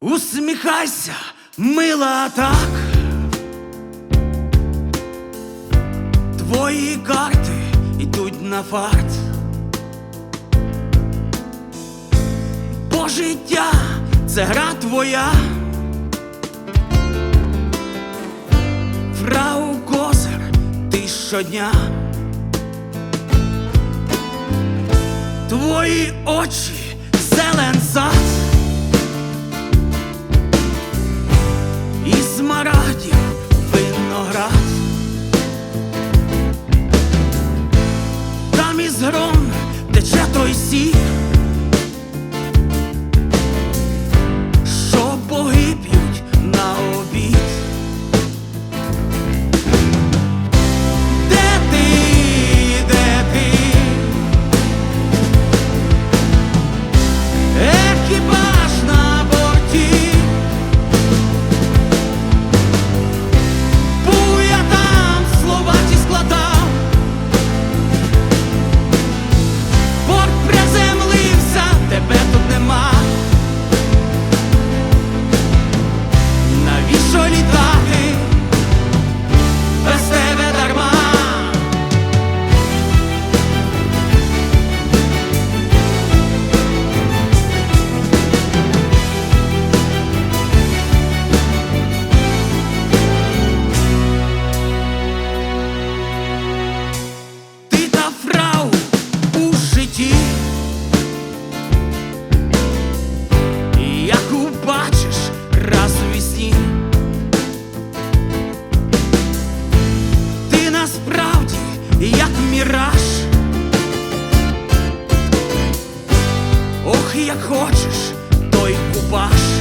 Усміхайся, мила так. Твої карти йдуть на фарт. Бо життя це гра твоя. Фрау Козир, ти щодня. Твої очі зелен сад. як хочеш, той купаш.